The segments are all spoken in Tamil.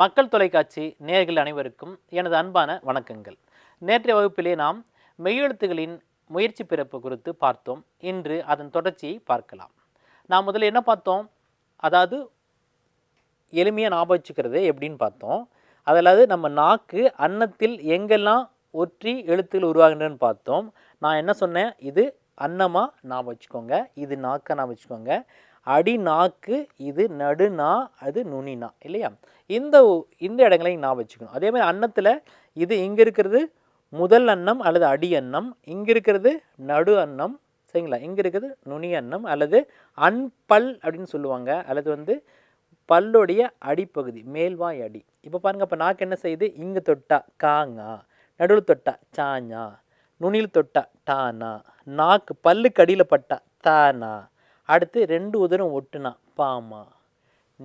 மக்கள் தொலைக்காட்சி நேர்கள் அனைவருக்கும் எனது அன்பான வணக்கங்கள். நேற்றைய வகுப்பிலே நாம் மெய்யெழுத்துகளின் முயற்சி பிறப்பு குறித்து பார்த்தோம். இன்று அதன் தொடர்ச்சியை பார்க்கலாம். நாம் முதல்ல என்ன பார்த்தோம்? அதாவது எளிமையாக ஞாபகம் வச்சுக்கிறது எப்படின்னு பார்த்தோம். அதாவது நம்ம நாக்கு அன்னத்தில் எங்கெல்லாம் ஒற்றி எழுத்துக்கள் உருவாகின்றன்னு பார்த்தோம். நான் என்ன சொன்னேன்? இது அன்னமாக ஞாபகம் வச்சுக்கோங்க. இது நாக்கா ஞாபகம் வச்சுக்கோங்க. அடி நாக்கு இது நடுநா அது நுனினா இல்லையா? இந்த இந்த இடங்களையும் நான் வச்சுக்கணும். அதே மாதிரி அன்னத்தில் இது இங்கே இருக்கிறது முதல் அன்னம் அல்லது அடி அன்னம் இங்கே இருக்கிறது நடு அன்னம் சரிங்களா? இங்கே இருக்கிறது நுனி அன்னம் அல்லது அன்பல் அப்படின்னு சொல்லுவாங்க. அல்லது வந்து பல்லுடைய அடிப்பகுதி மேல்வாய் அடி. இப்போ பாருங்க இப்போ நாக்கு என்ன செய்யுது? இங்கே தொட்டா காங்கா நடுவில் தொட்டா சாஞ்சா நுனியில் தொட்டா டானா நாக்கு பல்லுக்கு அடியில் பட்டா தானா அடுத்து ரெண்டு உதரம் ஒட்டுனா பாமா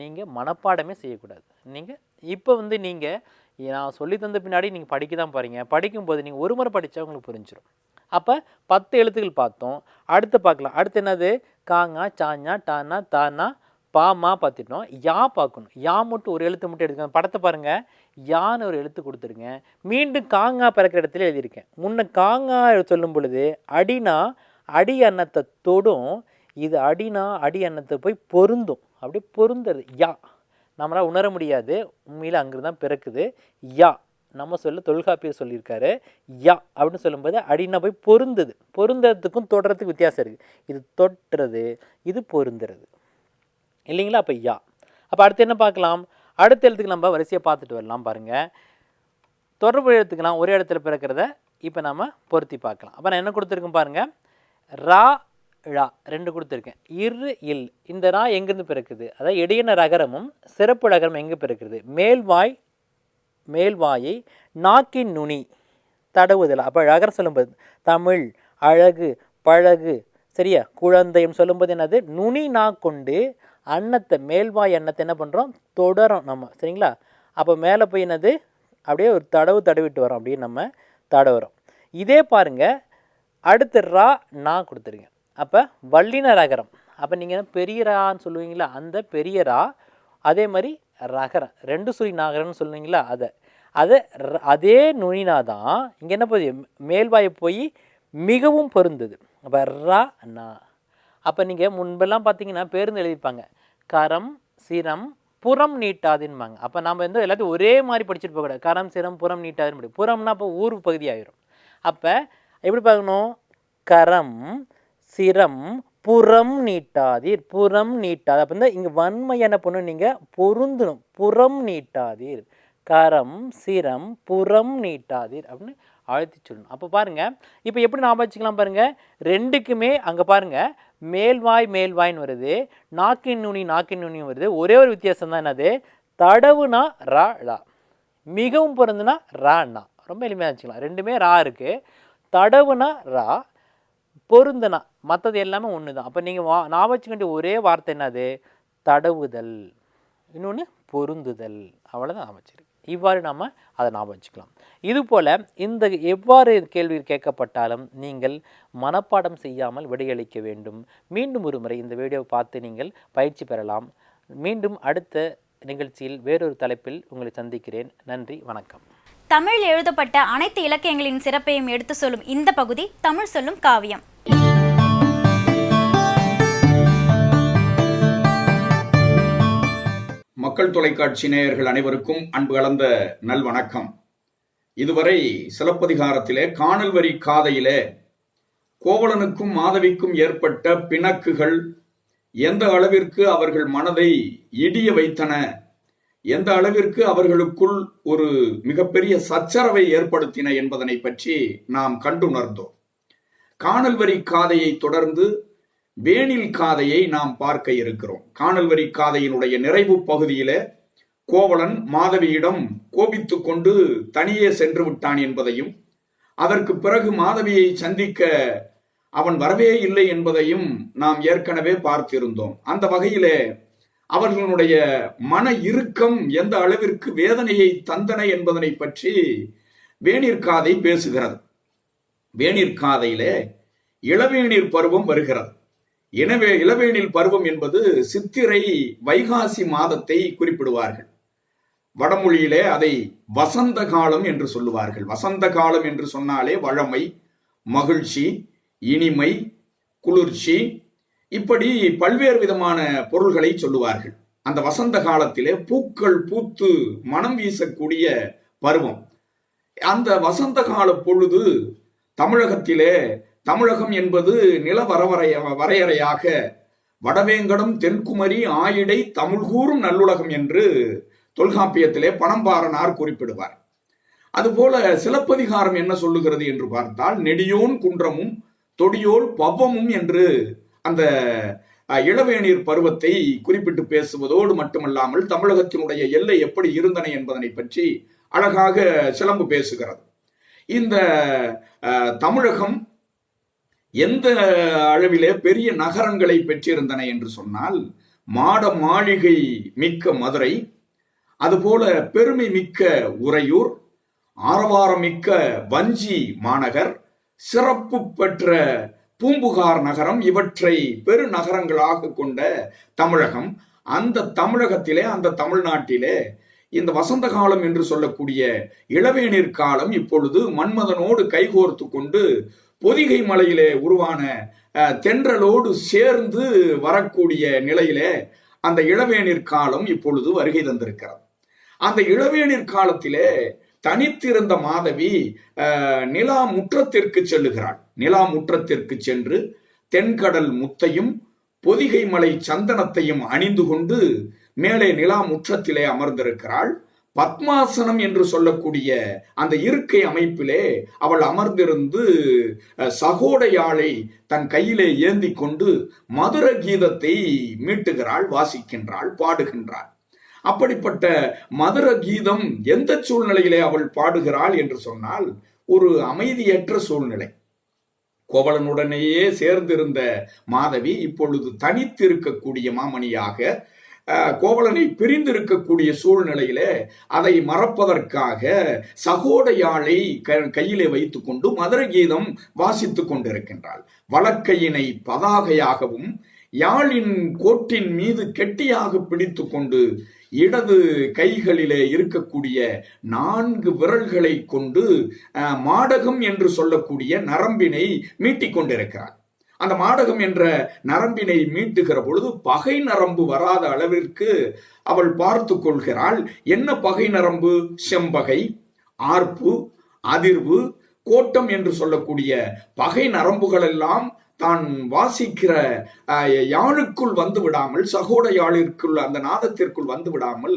நீங்கள் மனப்பாடமே செய்யக்கூடாது. நீங்கள் இப்போ வந்து நீங்கள் நான் சொல்லி தந்த பின்னாடி நீங்கள் படிக்க தான் போகிறீங்க படிக்கும்போது நீங்கள் ஒரு முறை படித்தா உங்களுக்கு புரிஞ்சிடும் அப்போ பத்து எழுத்துக்கள் பார்த்தோம். அடுத்து பார்க்கலாம். அடுத்து என்னது? காங்கா சாஞ்சா டானா தானா பாமா பார்த்துட்டோம். யா பார்க்கணும். யா மட்டும் ஒரு எழுத்து மட்டும் எடுத்துக்கோங்க படத்தை பாருங்கள் யான்னு ஒரு எழுத்து கொடுத்துருங்க மீண்டும் காங்கா பிறக்கிற இடத்துல எழுதியிருக்கேன். முன்ன காங்கா சொல்லும் பொழுது அடினா அடி அன்னத்தை தொடும். இது அடினா அடி அன்னத்தை போய் பொருந்தும். அப்படி பொருந்தது யா. நம்மளால் உணர முடியாது. உண்மையில் அங்கிருந்து தான் பிறக்குது. யா. நம்ம சொல்ல தொல்காப்பியர் சொல்லியிருக்காரு. யா அப்படின்னு சொல்லும்போது அடினா போய் பொருந்தது. பொருந்ததுக்கும் தொடுறதுக்கு வித்தியாசம் இருக்குது இது தொட்டுறது இது பொருந்துறது. இல்லைங்களா? அப்போ யா. அப்போ அடுத்து என்ன பார்க்கலாம்? அடுத்த எழுத்துக்கு நம்ம வரிசையை பார்த்துட்டு வரலாம் பாருங்கள் தொடர்பு எழுத்துக்கெல்லாம் ஒரே இடத்துல பிறக்கிறத இப்போ நம்ம பொருத்தி பார்க்கலாம். அப்போ நான் என்ன கொடுத்துருக்கேன் பாருங்கள் ரா ழா ரெண்டு கொடுத்துருக்கேன். இரு இல் இந்த ரா எங்கேருந்து பிறக்குது? அதாவது இடையின ரகரமும் சிறப்பு ரகரம் எங்கே பிறக்குது? மேல்வாய் மேல்வாயை நாக்கின் நுனி தடவுதல். அப்போ ரகரம் சொல்லும்போது தமிழ் அழகு பழகு சரியா? குழந்தைன்னு சொல்லும்போது என்னது? நுனி நா கொண்டு அன்னத்தை மேல்வாய் அன்னத்தை என்ன பண்ணுறோம் தொடரும் நம்ம சரிங்களா? அப்போ மேலே போய் என்னது? அப்படியே ஒரு தடவு தடவிட்டு வரோம் அப்படியே நம்ம தடவுறோம். இதே பாருங்கள் அடுத்து ரா நான் கொடுத்துருங்க அப்போ வல்லின ரகரம் அப்போ நீங்கள் பெரிய ரான்னு சொல்லுவீங்களா? அந்த பெரிய ரா அதே மாதிரி ரகரம். ரெண்டு சுழி நாகரம்னு சொல்லுவீங்களா? அதை. அதை ர- அதே நுனினா தான் இங்கே என்ன போகுது? மேல்வாயை போய் மிகவும் பொருந்தது. அப்போ ரா நா. அப்போ நீங்கள் முன்பெல்லாம் பார்த்தீங்கன்னா பேருந்து எழுதியிருப்பாங்க. கரம் சிரம் புறம் நீட்டாதுன்பாங்க. அப்போ நம்ம வந்து எல்லாத்தையும் ஒரே மாதிரி படிச்சுட்டு போகக்கூடாது. கரம் சிரம் புறம் நீட்டாதுன்னு படி புறம்னா அப்போ ஊர் பகுதி ஆயிரும். அப்போ எப்படி பார்க்கணும்? கரம் சிரம் புறம் நீட்டாதீர் புறம் நீட்டாது அப்போ இந்த இங்கே வன்மை என்ன பண்ணணும் நீங்கள் பொருந்தணும் புறம் நீட்டாதீர். கரம் சிரம் புறம் நீட்டாதீர் அப்படின்னு அழுத்தி சொல்லணும். அப்போ பாருங்கள் இப்போ எப்படி ஞாபகம் வச்சுக்கலாம் பாருங்கள் ரெண்டுக்குமே அங்கே பாருங்கள் மேல்வாய் மேல்வாய்ன்னு வருது நாக்கின் நுனி நாக்கின் நுனியும் வருது ஒரே ஒரு வித்தியாசம் தான் என்னது? தடவுனா ரா லா. மிகவும் பிறந்துனா ராண்ணா ரொம்ப எளிமையாக வச்சுக்கலாம். ரெண்டுமே ரா இருக்குது தடவுனா ரா பொருந்தனா. மற்றது எல்லாமே ஒன்று தான் அப்போ நீங்கள் வா ஞாபகம் வச்சுக்க ஒரே வார்த்தை என்னது? தடவுதல். இன்னொன்று பொருந்துதல். அவ்வளோதான் அமைச்சிருக்கு. இவ்வாறு நாம் அதை ஞாபகம் வச்சுக்கலாம். இதுபோல் இந்த எவ்வாறு கேள்வி கேட்கப்பட்டாலும் நீங்கள் மனப்பாடம் செய்யாமல் விடையளிக்க வேண்டும். மீண்டும் ஒரு முறை இந்த வீடியோவை பார்த்து நீங்கள் பயிற்சி பெறலாம். மீண்டும் அடுத்த நிகழ்ச்சியில் வேறொரு தலைப்பில் உங்களை சந்திக்கிறேன். நன்றி. வணக்கம். தமிழ் எழுதப்பட்ட அனைத்து இலக்கியங்களின் சிறப்பையும் எடுத்து சொல்லும் இந்த பகுதி தமிழ் சொல்லும் காவியம். மக்கள் தொலைக்காட்சி நேயர்கள் அனைவருக்கும் அன்பு கலந்த நல்வணக்கம். இதுவரை சிலப்பதிகாரத்திலே காணல் வரி காதையிலே கோவலனுக்கும் மாதவிக்கும் ஏற்பட்ட பிணக்குகள் எந்த அளவிற்கு அவர்கள் மனதை இடிய வைத்தன எந்த அளவிற்கு அவர்களுக்குள் ஒரு மிகப்பெரிய சச்சரவை ஏற்படுத்தின என்பதனை பற்றி நாம் கண்டுணர்ந்தோம். காணல் வரி காதையை தொடர்ந்து வேணில் காதையை நாம் பார்க்க இருக்கிறோம். காணல் வரி காதையினுடைய நிறைவு பகுதியில கோவலன் மாதவியிடம் கோபித்து கொண்டு தனியே சென்று விட்டான் என்பதையும் அதற்கு பிறகு மாதவியை சந்திக்க அவன் வரவே இல்லை என்பதையும் நாம் ஏற்கனவே பார்த்திருந்தோம். அந்த வகையிலே அவர்களுடைய மன இறுக்கம் எந்த அளவிற்கு வேதனையை தந்தன என்பதனை பற்றி வேணிற்காதை பேசுகிறது. வேணிற்காதையிலே இளவேநீர் பருவம் வருகிறது. எனவே இளவேனில் பருவம் என்பது சித்திரை வைகாசி மாதத்தை குறிப்பிடுவார்கள். வடமொழியிலே அதை வசந்த காலம் என்று சொல்லுவார்கள். வசந்த காலம் என்று சொன்னாலே வழமை மகிழ்ச்சி இனிமை குளிர்ச்சி இப்படி பல்வேறு விதமான பொருள்களை சொல்லுவார்கள். அந்த வசந்த காலத்திலே பூக்கள் பூத்து மனம் வீசக்கூடிய பருவம். அந்த வசந்த கால பொழுது தமிழகத்திலே தமிழகம் என்பது நில வரவரைய வரையறையாக வடவேங்கடம் தென்குமரி ஆயிடை தமிழ்கூறும் நல்லுலகம் என்று தொல்காப்பியத்திலே பணம்பாரனார் குறிப்பிடுவார். அதுபோல சிலப்பதிகாரம் என்ன சொல்லுகிறது என்று பார்த்தால் நெடியோன் குன்றமும் தொடியோல் பவ்வமும் என்று அந்த அஹ், இளவேநீர் பருவத்தை குறிப்பிட்டு பேசுவதோடு மட்டுமல்லாமல் தமிழகத்தினுடைய எல்லை எப்படி இருந்தன என்பதனை பற்றி அழகாக சிலம்பு பேசுகிறது. இந்த தமிழகம் எந்த அளவிலே பெரிய நகரங்களை பெற்றிருந்தன என்று சொன்னால் மாட மாளிகை மிக்க மதுரை அதுபோல பெருமை மிக்க உறையூர் ஆரவாரம் மிக்க வஞ்சி மாநகர் சிறப்பு பெற்ற பூம்புகார் நகரம் இவற்றை பெருநகரங்களாக கொண்ட தமிழகம் அந்த தமிழகத்திலே அந்த தமிழ்நாட்டிலே இந்த வசந்த காலம் என்று சொல்லக்கூடிய இளவேநீர் காலம் இப்பொழுது மன்மதனோடு கைகோர்த்து கொண்டு பொதிகை மலையிலே உருவான அஹ், தென்றலோடு சேர்ந்து வரக்கூடிய நிலையிலே அந்த இளவேநீர் காலம் இப்பொழுது வருகை தந்திருக்கிறது. அந்த இளவேநீர் காலத்திலே தனித்திருந்த மாதவி நிலா முற்றத்திற்கு செல்லுகிறாள். நிலா முற்றத்திற்கு சென்று தென்கடல் முத்தையும் பொதிகை மலை சந்தனத்தையும் அணிந்து கொண்டு மேலே நிலா முற்றத்திலே அமர்ந்திருக்கிறாள். பத்மாசனம் என்று சொல்லக்கூடிய அந்த இருக்கை அமைப்பிலே அவள் அமர்ந்திருந்து சகோடையாளை தன் கையிலே ஏந்தி கொண்டு மதுர கீதத்தை மீட்டுகிறாள் வாசிக்கின்றாள் பாடுகின்றாள். அப்படிப்பட்ட மதுர கீதம் எந்த சூழ்நிலையிலே அவள் பாடுகிறாள் என்று சொன்னால் ஒரு அமைதியற்ற சூழ்நிலை. கோவலனுடனேயே சேர்ந்திருந்த மாதவி இப்பொழுது தனித்திருக்கக்கூடிய மாமணியாக கோவலனை பிரிந்திருக்கக்கூடிய சூழ்நிலையில அதை மறப்பதற்காக சகோடையாளை க- கையிலே வைத்துக்கொண்டு மதுர கீதம் வாசித்துக் கொண்டிருக்கின்றாள். வழக்கையினை பதாகையாகவும் யாழின் கோட்டின் மீது கெட்டியாக பிடித்து கொண்டு இடது கைகளிலே இருக்கக்கூடிய நான்கு விரல்களை கொண்டு மாடகம் என்று சொல்லக்கூடிய நரம்பினை மீட்டிக் கொண்டிருக்கிறார். அந்த மாடகம் என்ற நரம்பினை மீட்டுகிற பொழுது பகை நரம்பு வராத அளவிற்கு அவள் பார்த்து கொள்கிறாள் என்ன பகை நரம்பு? செம்பகை ஆர்ப்பு அதிர்வு கோட்டம் என்று சொல்லக்கூடிய பகை நரம்புகள் எல்லாம் தான் வாசிக்கிற யாழுக்குள் வந்து விடாமல் சகோட யாழிற்குள் அந்த நாதத்திற்குள் வந்து விடாமல்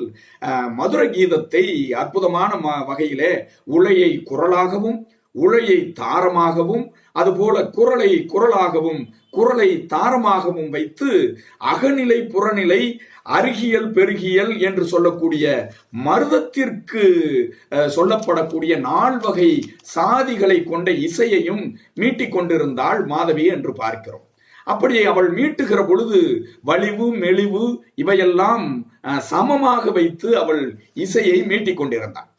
மதுர கீதத்தை அற்புதமான ம- வகையிலே உலையை குரலாகவும் உழையை தாரமாகவும் அதுபோல குரலை குரலாகவும் குரலை தாரமாகவும் வைத்து அகநிலை புறநிலை அருகியல் பெருகியல் என்று சொல்லக்கூடிய மருதத்திற்கு அஹ், சொல்லப்படக்கூடிய நால்வகை சாதிகளை கொண்ட இசையையும் மீட்டிக் கொண்டிருந்தாள் மாதவி என்று பார்க்கிறோம். அப்படி அவள் மீட்டுகிற பொழுது வலிவு மெலிவு இவையெல்லாம் சமமாக வைத்து அவள் இசையை மீட்டிக் கொண்டிருந்தாள்.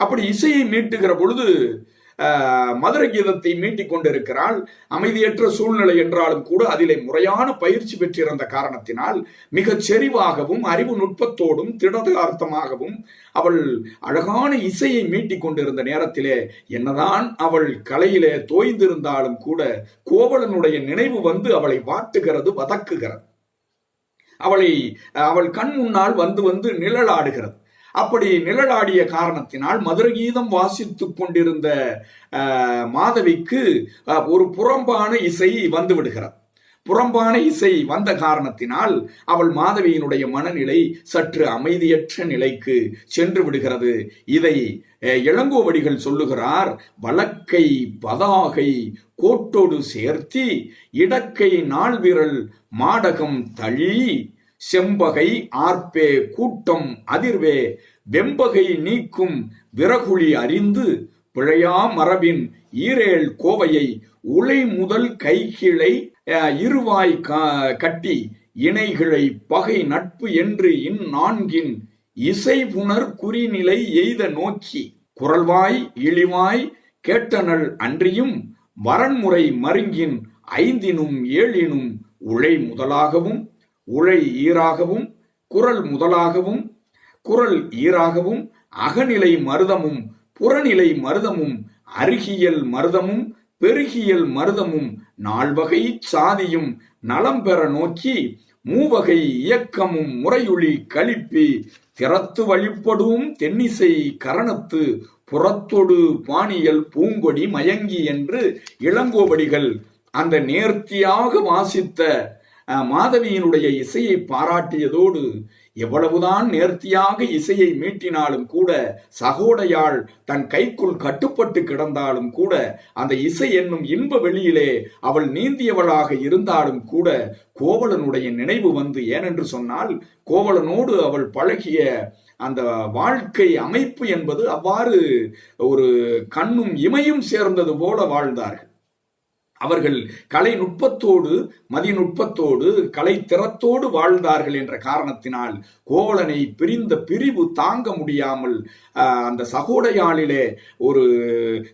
அப்படி இசையை மீட்டுகிற பொழுது மதுர கீதத்தை மீட்டிக் கொண்டிருக்கிறாள். அமைதியற்ற சூழ்நிலை என்றாலும் கூட அதிலே முறையான பயிற்சி பெற்றிருந்த காரணத்தினால் மிகச் செறிவாகவும் அறிவு நுட்பத்தோடும் திடதார்த்தமாகவும் அவள் அழகான இசையை மீட்டிக் கொண்டிருந்த நேரத்திலே என்னதான் அவள் கலையிலே தோய்ந்திருந்தாலும் கூட கோவலனுடைய நினைவு வந்து அவளை வாட்டுகிறது வதக்குகிறது. அவளை அவள் கண் முன்னால் வந்து வந்து நிழலாடுகிறது. அப்படி நிழலாடிய காரணத்தினால் மதுர கீதம் வாசித்துக் கொண்டிருந்த மாதவிக்கு ஒரு புறம்பான இசை வந்து விடுகிறது புறம்பான இசை வந்த காரணத்தினால் அவள் மாதவியினுடைய மனநிலை சற்று அமைதியற்ற நிலைக்கு சென்று விடுகிறது. இதை இளங்கோவடிகள் சொல்லுகிறார் வழக்கை பதாகை கோட்டோடு சேர்த்தி இடக்கை நாள்விரல் மாடகம் தழி செம்பகை ஆர்ப்பே கூட்டம் அதிர்வே வெம்பகை நீக்கும் விறகுழி அறிந்து பிழையா மரபின் ஈரேல் கோவையை உலை முதல் கைகிளை அஹ், இருவாய் க- கட்டி இணைகிளை பகை நட்பு என்று இந்நான்கின் இசை புணர் குறிநிலை எய்த நோக்கி குரல்வாய் இழிவாய் கேட்டனள் அன்றியும் வரன்முறை மருங்கின் ஐந்தினும் ஏழினும் உழை முதலாகவும் உழை ஈராகவும் குரல் முதலாகவும் குரல் ஈராகவும் அகநிலை மருதமும் புறநிலை மருதமும் அருகியல் மருதமும் பெருகியல் மருதமும் நால்வகை சாதியும் நலம் பெற நோக்கி மூவகை இயக்கமும் முறையொளி கழிப்பி. திறத்து வழிபடும் தென்னிசை கரணத்து புறத்தொடு பாணியல் பூங்கொடி மயங்கி என்று இளங்கோவடிகள் அந்த நேர்த்தியாக வாசித்த மாதவியினுடைய இசையை பாராட்டியதோடு எவ்வளவுதான் நேர்த்தியாக இசையை மீட்டினாலும் கூட சகோடையாள் தன் கைக்குள் கட்டுப்பட்டு கிடந்தாலும் கூட அந்த இசை என்னும் இன்ப வெளியிலே அவள் நீந்தியவளாக இருந்தாலும் கூட கோவலனுடைய நினைவு வந்து ஏனென்று சொன்னால் கோவலனோடு அவள் பழகிய அந்த வாழ்க்கை அமைப்பு என்பது அவ்வாறு ஒரு கண்ணும் இமையும் சேர்ந்தது போல வாழ்ந்தார்கள். அவர்கள் கலை நுட்பத்தோடு மதிநுட்பத்தோடு கலை திறத்தோடு வாழ்ந்தார்கள் என்ற காரணத்தினால் கோவலனை பிரிந்த பிரிவு தாங்க முடியாமல் அந்த சகோடையாளிலே ஒரு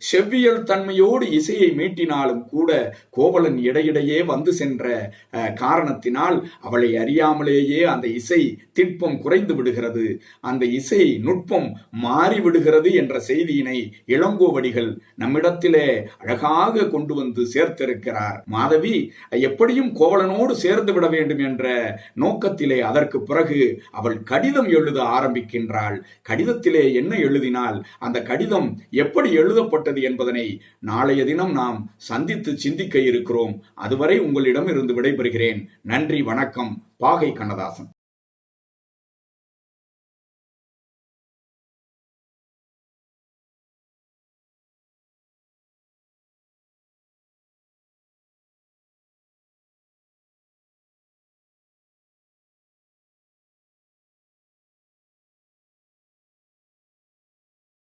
செவ்வியல் தன்மையோடு இசையை மீட்டினாலும் கூட கோவலன் இடையிடையே வந்து சென்ற ஆஹ், காரணத்தினால் அவளை அறியாமலேயே அந்த இசை திட்பம் குறைந்து விடுகிறது. அந்த இசை நுட்பம் மாறிவிடுகிறது என்ற செய்தியினை இளங்கோவடிகள் நம்மிடத்திலே அழகாக கொண்டு வந்து சேர்த்திருக்கிறார் மாதவி எப்படியும் கோவலனோடு சேர்ந்து விட வேண்டும் என்ற நோக்கத்திலே அதற்கு பிறகு அவள் கடிதம் எழுத ஆரம்பிக்கின்றாள். கடிதத்திலே என்ன எழுதினால் அந்த கடிதம் எப்படி எழுதப்பட்டது என்பதனை நாளைய தினம் நாம் சந்தித்து சிந்திக்க இருக்கிறோம். அதுவரை உங்களிடம் இருந்து விடைபெறுகிறேன். நன்றி வணக்கம். பாகை கண்ணதாசன்.